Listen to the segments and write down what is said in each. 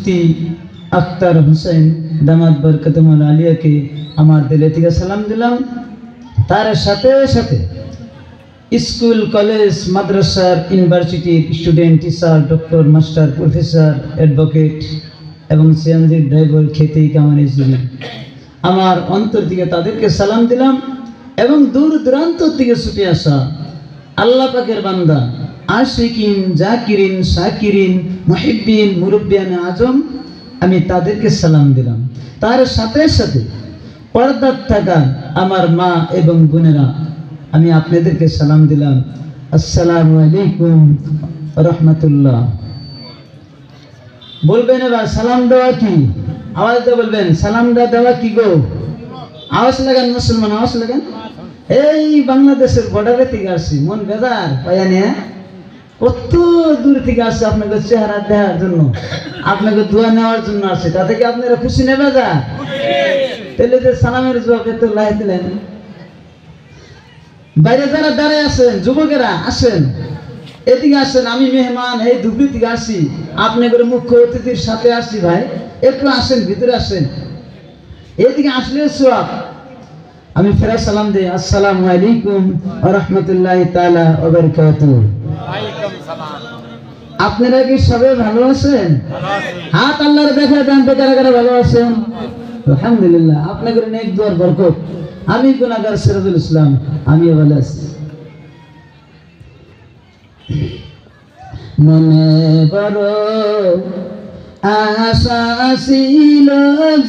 মুফতি আখতার হোসেন দামাত বরকতমল আলিয়াকে আমার দিলে থেকে সালাম দিলাম। তার সাথে সাথে স্কুল, কলেজ, মাদ্রাসার ইউনিভার্সিটির student, teacher, doctor, master, professor, advocate এবং সিএনজির ড্রাইভার, খেতেই কামানি আমার অন্তর থেকে তাদেরকে সালাম দিলাম এবং দূর দূরান্ত থেকে ছুটে আসা আল্লাহ পাকের বান্দা আশিকিন, জাকিরিন, শাকিরিন মহিবিন মুরব্বিয়ান আজম, আমি তাদেরকে সালাম দিলাম। তার সাথে সাথে পর্দার থাকা আমার মা এবং বোনেরা, আমি আপনাদেরকে সালাম দিলাম। আসসালামু আলাইকুম রহমতুল্লাহ। বলবেন এবার সালাম দেওয়া কি? আওয়াজ দিয়ে বলবেন সালামটা দেওয়া কি গো? আওয়াজ লাগান মুসলমান, আওয়াজ লাগান। এই বাংলাদেশের বর্ডারে থেকে আসছি, মন বেজার পাইয়া নিয়ে। কত দূর থেকে আসছে আপনাকে চেহারা দেওয়ার জন্য? আপনাকে দোয়া নেওয়ার জন্য কি আপনারা খুশি নেবে যা তাহলে যে সালামের লাই দিলেন। বাইরে যারা দাঁড়ায় যুবকেরা আসেন, এদিকে আসেন, আমি মেহমান, এই ধুবড়ি থেকে আসি। আপনি করে মুখ্য অতিথির সাথে আসছি ভাই। একটু আসেন, ভিতরে আসেন। এদিকে আসলে সোয়াব আমি ফেরা সালাম দিই। আসসালামু আলাইকুম রহমতুল্লাহ তালা ওবরকাতুহ আপনারা কি সবাই ভালো আছেন? হাত আল্লাহর দেখা দেন তো কারা কারা ভালো আছেন? আলহামদুলিল্লাহ আপনাদের নেক দুয়ার বরকত। আমি গুনাহগার সিরাজুল ইসলাম আমিও ভালো আছি। মনে বড় আশা ছিল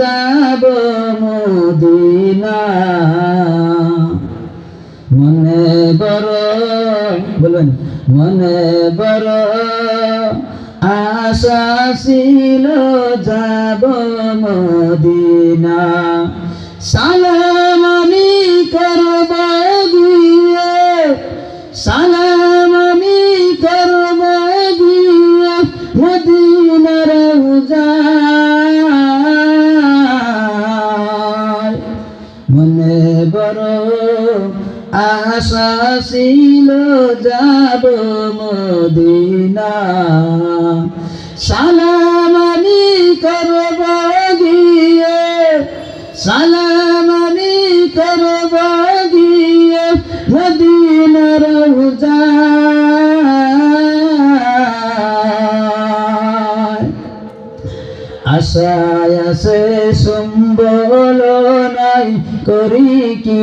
যাব মদিনা। মনে বড় বলবেন মনে বড় আশা ছিল যাব মদিনা সালাম আশা ছিল যাব মদিনা। সালাম আমি করব গিয়ে সালাম আমি করব গিয়ে মদিনার উজায় আশায় আছে সম্বল তোরি কি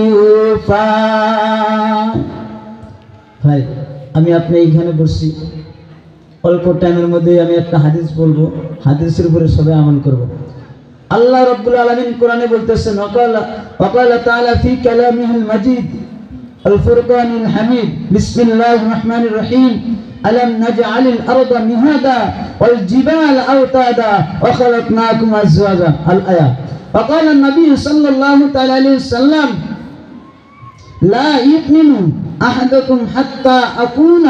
ভাই, আমি আপনি এইখানে বসছি। অল্প টাইমের মধ্যে আমি একটা হাদিস বলব। হাদিসের উপরে সবাই আমল করব। আল্লাহ রব্বুল আলমিন কোরআনে বলতেছেন, অকাল অকাল ফি কালামিহিল মাজিদ, আল ফুরকানিল হামিদ, বিসমিল্লাহির রহমানির রহিম, আলম নাজআলিল আরদা মিহাদা ওয়াল জিবাল আওতাদা, ওয়া খালাকনাকুম আল وقال النبي صلى الله تعالى عليه وسلم لا يؤمن أحدكم حتى أكون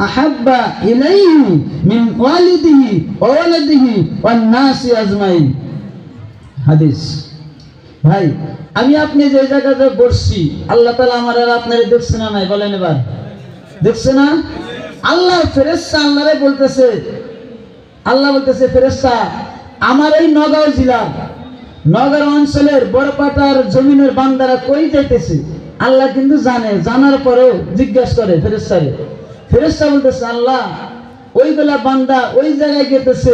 أحب إليه من والده وولده والناس أجمعين হাদিস ভাই আমি আপনি যে জায়গাতে বসছি আল্লাহ তালা আমার আর আপনারা দেখছে না নাই বলেন এবার দেখছে না আল্লাহ ফেরেস্তা আল্লাহরে বলতেছে আল্লাহ বলতেছে ফেরেস্তা আমার এই নগাঁও জেলার নগর অঞ্চলের বড়পাটার জমিনের বান্দারা কই যাইতেছে? আল্লাহ কিন্তু জানে। জানার পরেও জিজ্ঞাসা করে ফেরেস্তারে ফেরেস্তা বলতেছে, আল্লাহ, ওইগুলা বান্দা ওই জায়গায় গেতেছে।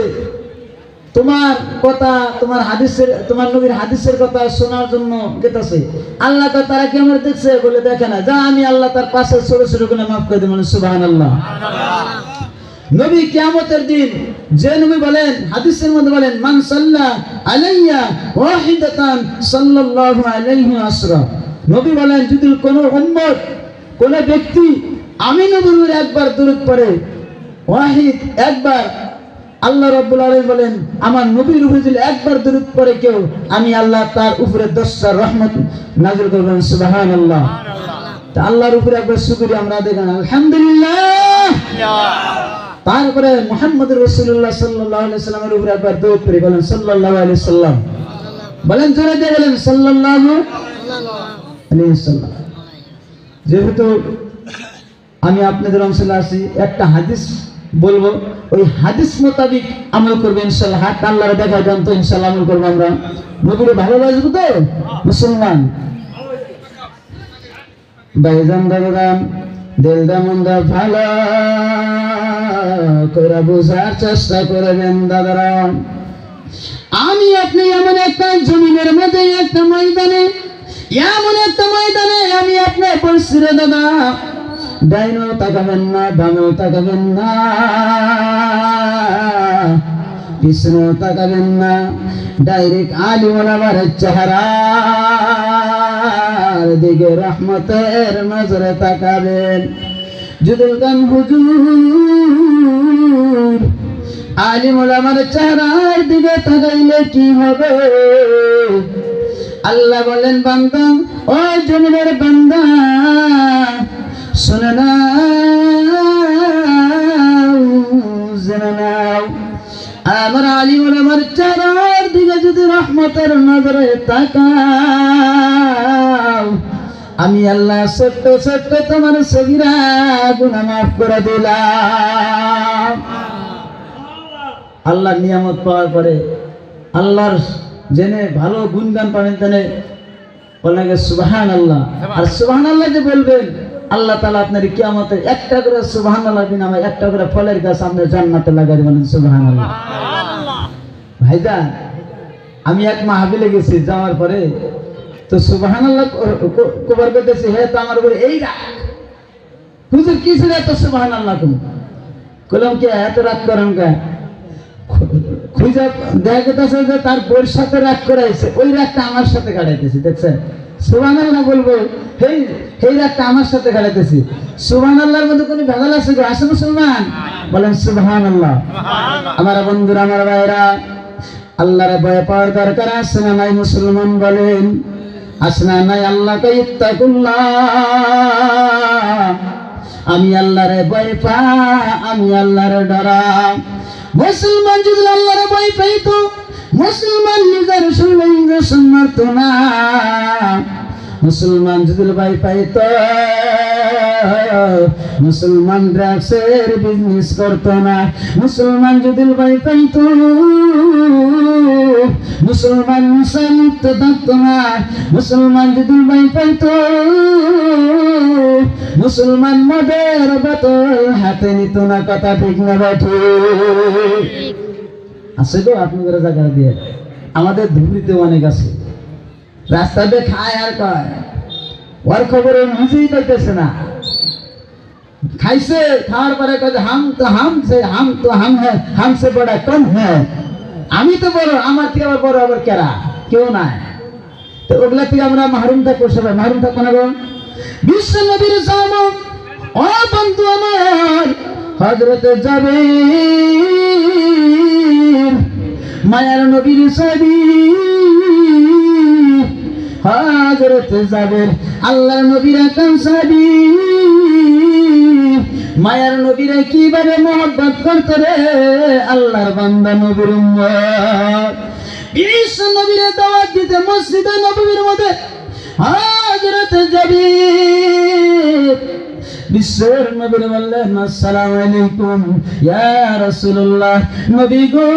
তোমার কথা, তোমার হাদিসের, তোমার নবীর হাদিসের কথা শোনার জন্য গেতেছে। আল্লাহ তারা কি আমার দেখছে? বলে, দেখে না। যা আমি আল্লাহ তার পাশে ছোট ছোট করে মাফ করে দেবেন সুবাহান আল্লাহ নবী কিয়ামতের দিন যে নবী বলেন হাদিসের মধ্যে বলেন মান সাল্লা আলাইয়া ওয়াহিদাতান সাল্লাল্লাহু আলাইহি আসরা নবী বলেন যদি কোন উম্মত কোন ব্যক্তি আমি নবীর একবার দরুদ পড়ে ওয়াহিদ একবার আল্লাহ রাব্বুল আলামিন বলেন আমার নবীর উপরে যদি একবার দরুদ পড়ে কেউ আমি আল্লাহ তার উপরে দশটা রহমত নাযিল করবেন। সুবহানাল্লাহ। তা আল্লাহর উপরে একবার শুকরিয়া আমরা দেখেন আলহামদুলিল্লাহ। তারপরে মোহাম্মদ রসুল্লাহ সাল্লাহ সাল্লামের উপরে একবার দৌড় করে বলেন সাল্লাহ আলি সাল্লাম। বলেন জোরে দিয়ে বলেন সাল্লাহ যেহেতু আমি আপনাদের অঞ্চলে আছি, একটা হাদিস বলব, ওই হাদিস মোতাবিক আমল করবে ইনশাল্লাহ হাত আল্লাহর দেখা যান তো ইনশাল্লাহ আমল করব আমরা। নবীরে ভালোবাসবো তো, মুসলমান। বাইজান দাদান দিলদা মন্দা ভালো করে বোঝার চেষ্টা করবেন দাদারা। আমি আপনি এমন একটা জমিনের মধ্যে, একটা ময়দানে, এমন একটা ময়দানে আমি আপনার পড়ছি রে দাদা। ডাইনও তাকাবেন না, বামেও তাকাবেন না, পিছনেও তাকাবেন না। ডাইরেক্ট আলিমার চেহারা। দিকে রহমতের নজরে তাকাবেন। জুদুল গান হুজুর, আলিমুল আমার চেহারার দিকে তাকাইলে কি হবে? আল্লাহ বলেন, বান্দা, ও জমিনের বান্দা, শুনে নাও আমার আলিমুল আমার চেহারার দিকে যদি রহমতের নজরে তাকাও আমি আল্লাহ ছোট্ট ছোট্ট তোমার সগিরা গুণা মাফ করে দিলাম। আল্লাহর নিয়ামত পাওয়ার পরে আল্লাহর জেনে ভালো গুণগান পাবেন তেনে বললেন সুবাহান আল্লাহ আর সুবাহান আল্লাহ যে বলবেন আল্লাহ তালা আপনার কিয়ামতে একটা করে সুবাহান আল্লাহ দিন আমার একটা করে ফলের গাছ আপনার জান্নাতে লাগাই বলেন সুবাহান আল্লাহ ভাইজান আমি এক মাহাবিলে গেছি যাওয়ার পরে তো সুবাহান আল্লাহ কবার করতেছি হে তো আমার উপরে এই রাগ। হুজুর কি ছিল এত সুবাহান আল্লাহ তুমি কলম কে এত রাগ করেন কে খুঁজে দেখা গেছে যে তার বইয়ের সাথে রাগ করাইছে ওই রাগটা আমার সাথে কাটাইতেছি দেখছেন? সুবান আল্লাহ বলব হেই এই রাগটা আমার সাথে কাটাইতেছি। সুবান আল্লাহর মধ্যে কোনো ভেজাল আছে গো? আসে মুসলমান? বলেন সুবহান আল্লাহ আমার বন্ধুরা আমার ভাইরা আল্লাহর ভয় পাওয়ার দরকার আছে না নাই মুসলমান বলেন? আছে না নাই? আল্লাহকে ইত্তাকুল্লাহ। আমি আল্লাহরে ভয় পা, আমি আল্লাহরে ডরা। মুসলমান যদি আল্লাহরে ভয় পাইতো, মুসলমান নিজের শুনলে শুনতো না। মুসলমান যদি ভয় পাইতো, মুসলমান ড্রাগসের বিজনেস করতো না। মুসলমান যদি ভয় পাইতো, মুসলমান মুসলিপ্ত থাকতো না। মুসলমান যদি ভয় পাইতো, মুসলমান মদের বোতল হাতে নিত না। কথা ঠিক না বাঠি আছে তো আপনাদের জায়গা দিয়ে। আমাদের ধুবড়িতে অনেক আছে। রাস্তাতে খায় আর কয়। ওর খবরে বুঝেই পাইতেছে না। খাইছে, খাওয়ার পরে কয়ে হাম তো হাম সে, হাম তো হাম হ্যাঁ হাম সে বড় কম হ্যাঁ আমি তো বড়, আমার থেকে আবার বড় আবার কেরা? কেউ নাই। তো ওগুলা থেকে আমরা মাহরুম থাকব সবাই মাহরুম থাকব না বিশ্ব নবীর সাম ও বন্ধু আমার হজরতে যাবে মায়ার নবীর সাবি হজরতে যাবে আল্লাহ নবীর সাবি মায়ার নবীরা কীভাবে মোহব্বত করতে রে? আল্লাহর বান্দা নবীর বিশ্ব নবীরে দাওয়াত দিতে মসজিদে নবীর মধ্যে হাজরত যাবি বিশ্বের নবীর বললেন, আসসালামু আলাইকুম, ইয়া রাসূলুল্লাহ, নবী গো।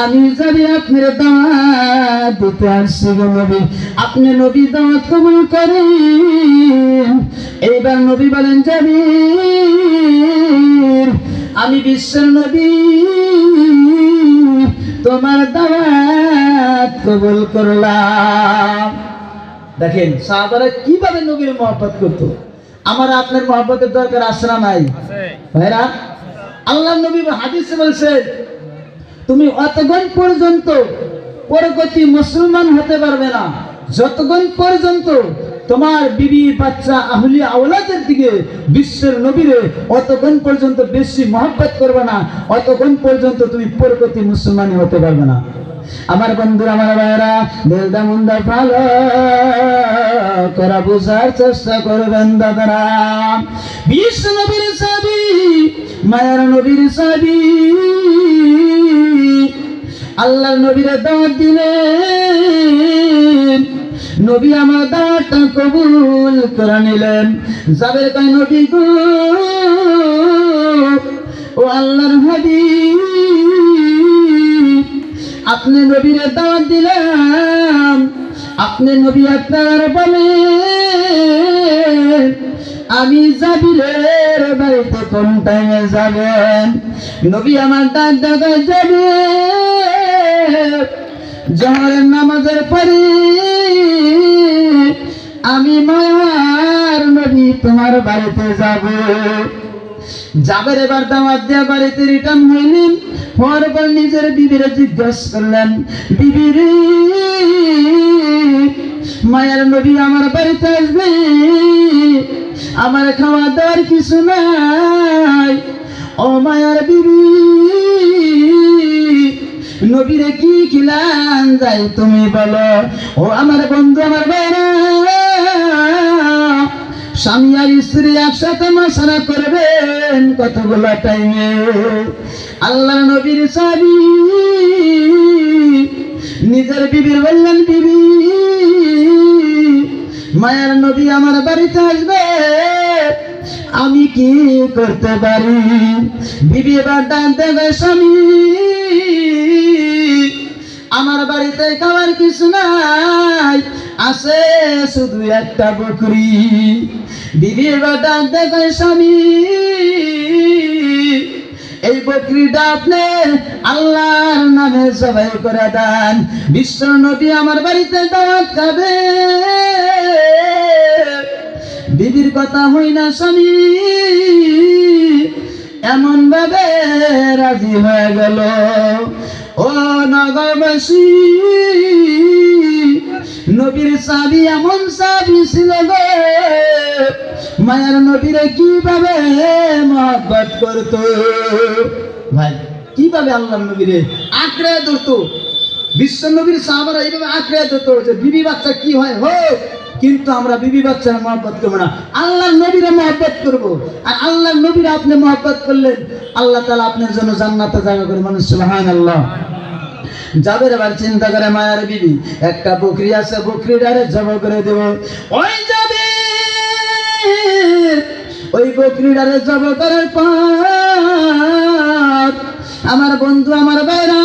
আমি যাবি আপনার দাওয়াত দিতে আসছি গো নবী। আপনি নবী দাওয়াত কবুল করেন। এইবার নবী বলেন যাবি আমি বিশ্বের নবী। তোমার দাওয়াত কবুল করলাম। দেখেন সাহাবারা কীভাবে নবীর মহব্বত করতো? আমার আপনার মহব্বতের দরকার না নাই? ভাইরা আল্লাহ নবী হাদিসে বলছেন তুমি অতক্ষণ পর্যন্ত পরগতি মুসলমান হতে পারবে না। যতক্ষণ পর্যন্ত তোমার বিবি, বাচ্চা, আহলি, আওলাদের দিকে বিশ্বের নবীরে অতক্ষণ পর্যন্ত বেশি মহব্বত করবে না অতক্ষণ পর্যন্ত তুমি পরবর্তী মুসলমানই হতে পারবে না। আমার বন্ধুরা, আমার ভাইরা দিলদা মুন্দা ভালো করা বোঝার চেষ্টা করবেন দাদারা। বিশ্ব নবীর সাবি, মায়ার নবীর সাবি। আল্লাহ নবীরা দাঁত দিলেন। নবী আমার দাওয়াতটা কবুল করে নিলেন। যাবে তাই নবী গো, ও আল্লাহর হাবিব আপনি নবীরা দাঁত দিলাম আপনি নবী আপনার বলে, আমি জাবিরের বাড়িতে কোন টাইমে যাবেন? নবী আমার দাঁত দাদা যাবে। জহরের নামাজের পরে আমি মায়ার নবী তোমার বাড়িতে যাব। যাবের এবার দাওয়াত দেওয়া বাড়িতে রিটার্ন হইলেন। হওয়ার পর নিজের বিবিরে জিজ্ঞেস করলেন বিবির মায়ের নবী আমার বাড়িতে আসবে? আমার খাওয়া দাওয়ার কিছু নাই। ও মায়ার বিবি নবীরে কি খিলান যাই তুমি বলো? ও আমার বন্ধু, আমার বাইরা স্বামী আর স্ত্রী একসাথে মশারা করবেন কতগুলো টাইমে আল্লাহ নবীর সাবি। নিজের বিবির বললেন, বিবি, মায়ার নবী আমার বাড়িতে আসবে। আমি কি করতে পারি? বিবি এবার দেবে, স্বামী, আমার বাড়িতে খাওয়ার কিছু নাই। আছে শুধু একটা বকরি। বিবি এবার দেবে, স্বামী, এই বকরিটা আপনি আল্লাহর নামে সবাই করে দেন। বিশ্ব নবী আমার বাড়িতে দাওয়াত খাবে। বিবির কথা হই না স্বামী। এমন ভাবে রাজি হয়ে গেল। ও নগরবাসী, নবীর সাবি এমন সাবি ছিল গো। মায়ের নবীরে কীভাবে মহব্বত করতো? ভাই, কীভাবে আল্লাহ নবীরে আঁকড়ে ধরতো? বিশ্ব নবীর সাহাবারা এইভাবে আঁকড়ে ধরতো যে বিবি বাচ্চা কি হয় হোক। কিন্তু আমরা বিবি বাচ্চার মহব্বত করব না। আল্লাহ নবীরে মহব্বত করব। আর আল্লাহ নবীরে আপনি মহব্বত করলেন, আল্লাহ তালা আপনার জন্য জান্নাতে জায়গা করে মানুষ সুবহান আল্লাহ যাবে এবার চিন্তা করে মায়ের বিবি, একটা বকরি আছে, বকরিটারে জব করে দেব। ওই যাবে ওই বকরিটারে জব করার পর, আমার বন্ধু, আমার বাইরা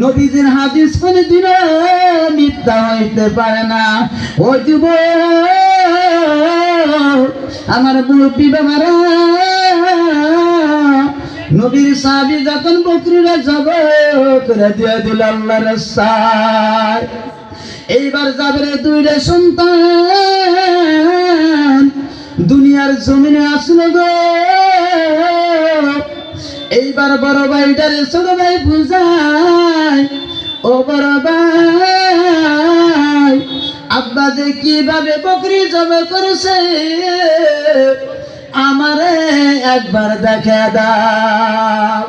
নবীজির হাদিস কোন দিন মিথ্যা হইতে পারে না। ও যুব আমার মুরব্বী বাবারা, নবীর সাহাবি যখন বকরিরা যাব করে দিয়ে দিল আল্লাহ রাস্তায় এইবার যাবে দুইটা সন্তান দুনিয়ার জমিনে আসলো গো এইবার বড় ভাইটারে ছোট ভাই বুঝায়, ও বড় ভাই, আব্বা যে কীভাবে বকরি জবে করেছে, আমারে একবার দেখা দাও।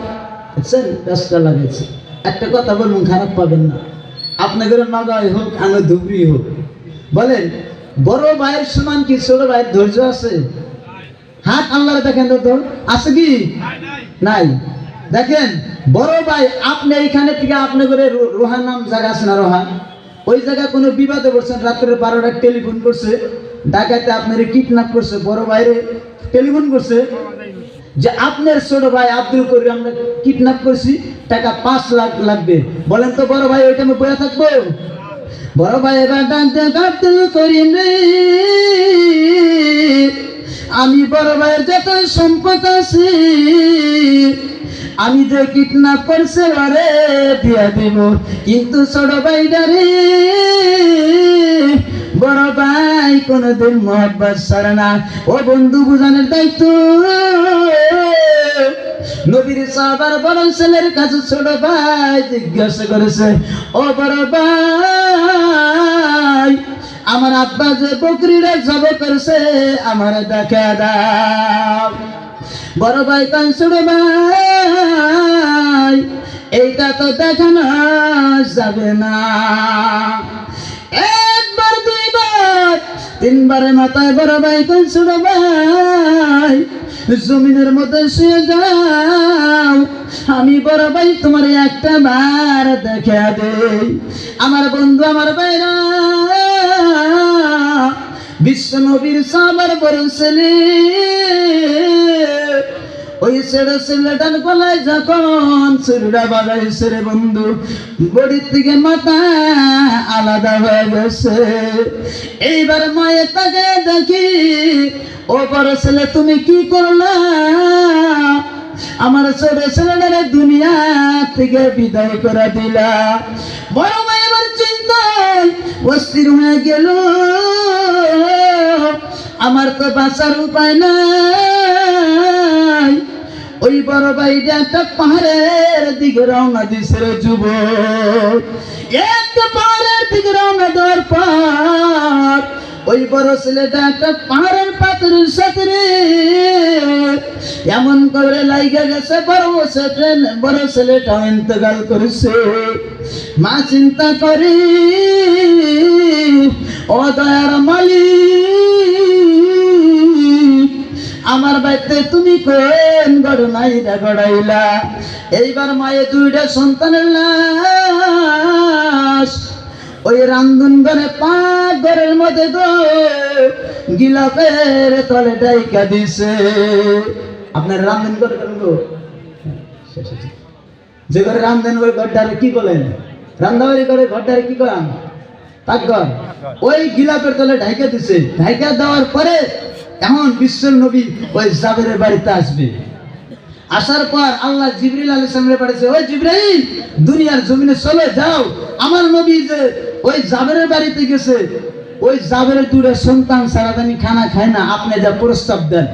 ব্যস্ত লাগেছে। একটা কথা বলুন, খারাপ পাবেন না। আপনাদের নগাঁয় হোক আনো ধুবড়ি হোক। বলেন, বড় ভাইয়ের সমান কি ছোট ভাইয়ের ধৈর্য আছে? হাত আল্লাহ দেখেন তো। আছে কি? নাই দেখেন বড় ভাই আপনি এইখানে থেকে আপনি করে রোহান নাম জায়গা আছে না রোহান ওই জায়গায় কোনো বিবাদে পড়ছেন রাত্রে বারোটা টেলিফোন করছে ডাকাতে আপনার কিডন্যাপ করছে বড় ভাইরে টেলিফোন করছে যে আপনার ছোট ভাই আব্দুল করিম আমরা কিডন্যাপ করছি টাকা পাঁচ লাখ লাগবে বলেন তো বড় ভাই ওইটা আমি বয়ে থাকব বড় ভাই এবার ডাকতে আব্দুল করিম রে আমি বড় ভাইয়ের যত সম্পদ আছে আমি যে কিডন্যাপ করছে আরে দিয়া দিব। কিন্তু ছোট ভাইটা রে বড় ভাই কোনদিন মহব্বত সারে না। ও বন্ধু বুঝানোর দায়িত্ব। নবীর সাহাবার বড় ছেলের কাছে ছোট ভাই জিজ্ঞাসা করেছে, ও বড় ভাই আমার আব্বা যে বকরিরা জব করছে, আমার দেখা দাও। বড় ভাই কান ছোট ভাই, এইটা তো দেখানো যাবে না। একবার, দুইবার তিনবারে মাথায় বড় ভাই কান ছোট ভাই, জমিনের মধ্যে শুয়ে যাও। আমি বড় ভাই তোমার একটা বার দেখা দে আমার বন্ধু, আমার ভাইরা বিশ্ব নবীর সাবার ছেলে ওই ছেড়ে ছেলেটার গলায় যখন ছুরিটা বাজাইছে রে বন্ধু, বড়ির থেকে মাথা আলাদা হয়ে গেছে। এইবার মায়ের তাকে দেখি, ও বড় ছেলে, তুমি কি করলা? আমার ছোট ছেলেটারে দুনিয়া থেকে বিদায় করে দিলা। বড় এবার আমার তো বাঁচার উপায় নাই। ওই বড় বাইরে একটা পাহাড়ের দিকে রওনা দিছে রে যুবক। একটা পাহাড়ের দিকে রওনা দেওয়ার ওই বড় ছেলেটা একটা পাহাড়ের পাথরের সাথে। এমন করে লাইগা গেছে, বড় ছেলে বড় ছেলেটা ইন্তকাল করেছে। মা চিন্তা করি, ও দয়ার মালিক, আমার বাড়িতে তুমি কোন গড়নাইরা গড়াইলা এইবার মায়ে দুইটা সন্তানের লাশ, ওই রান্ধন ঘরে ঘরের মধ্যে গো গিলাপের তলে ডাইকা দিছে। আপনার ঘরে করেন গো। যে ঘরে রান্ধন ওই ঘরটারে কি বলেন রান্ধাবাড়ি করে ঘরটারে কি করান? ওই গিলাপের তলে ঢাইকা দিছে। ঢাইকা দেওয়ার পরে বিশ্বের নবী ওই বাড়িতে আসবে। আসার পর আল্লাহ জিবরিল আলী সামনে পাঠিয়েছে ওই জিব্রাহিম দুনিয়ার জমিনে চলে যাও। আমার নবী যে ওই জাবেরের বাড়িতে গেছে ওই জাবেরের দুটো সন্তান সারাদানি খানা খায় না। আপনি যা প্রস্তাব দেন।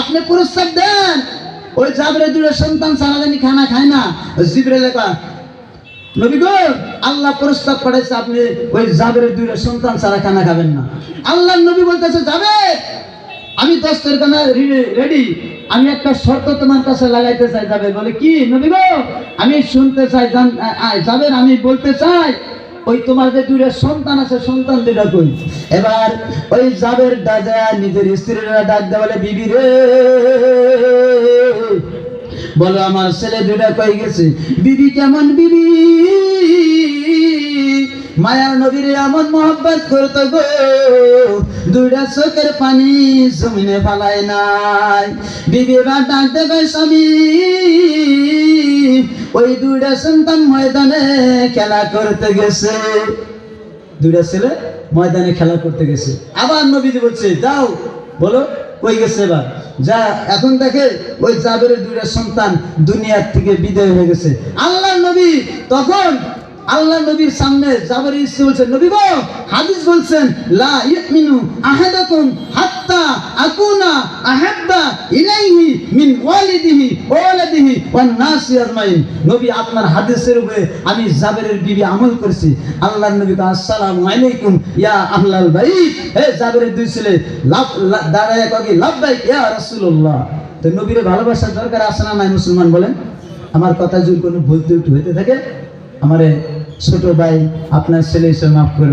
আপনি প্রস্তাব দেন। ওই জাবেরের দুটো সন্তান সারাদানি খানা খায় না। জিবরে লেখা নবী গো, আল্লাহ প্রস্তাব করেছে আপনি ওই জাবেরের দুইটা সন্তান সারা খানা খাবেন না। আল্লাহ নবী বলতেছে যাবে আমি দশের খানা রেডি। আমি একটা শর্ত তোমার কাছে লাগাইতে চাই যাবে বলে, কি নবী গো? আমি শুনতে চাই যাবেন আমি বলতে চাই ওই তোমার যে দুইটা সন্তান আছে, সন্তান দুইটা কই? এবার ওই জাবের দাদা নিজের স্ত্রীরা ডাক দেয় বলে, বিবি রে, বলো আমার ছেলে দুইটা কই গেছে? বিবি কেমন বিবি? মায়ার নবীর এমন মহব্বত করতো গো দুইটা চোখের পানি জমিনে ফালায় নাই। বিবি এবার ডাক দেবে স্বামী, ওই দুইটা সন্তান ময়দানে খেলা করতে গেছে। দুইটা ছেলে ময়দানে খেলা করতে গেছে। আবার নবীজি বলছে, যাও, বলো, কই গেছে এবার? যা, এখন দেখে ওই জাবের দুইটা সন্তান দুনিয়ার থেকে বিদায় হয়ে গেছে। আল্লাহ নবী তখন আল্লাহ নবীর সামনে জাবের ইসে বলছেন নবী গো, হাদিস বলছেন, লা ইউমিনু আহাদাকুম হাত্তা আকুনা আহাব্বা ইলাইহি মিন ওয়ালিদিহি ওয়ালাদিহি ওয়ান নাসি আজমাইন। নবী আপনার হাদিসের উপরে আমি জাবেরের বিবি আমল করছি। আল্লাহর নবী কা আসসালামু আলাইকুম ইয়া আহলাল বাইত। হে জাবেরের দুই ছেলে, লাভ দাঁড়ায় কগে লাভবাইক ইয়া রাসূলুল্লাহ। তো নবীর ভালোবাসার দরকার আছে না নাই মুসলমান বলেন? আমার কথা যদি কোনো ভুল ত্রুটি হইতে থাকে, আমারে ছোট ভাই আপনার ছেলে হিসেবে মাফ করে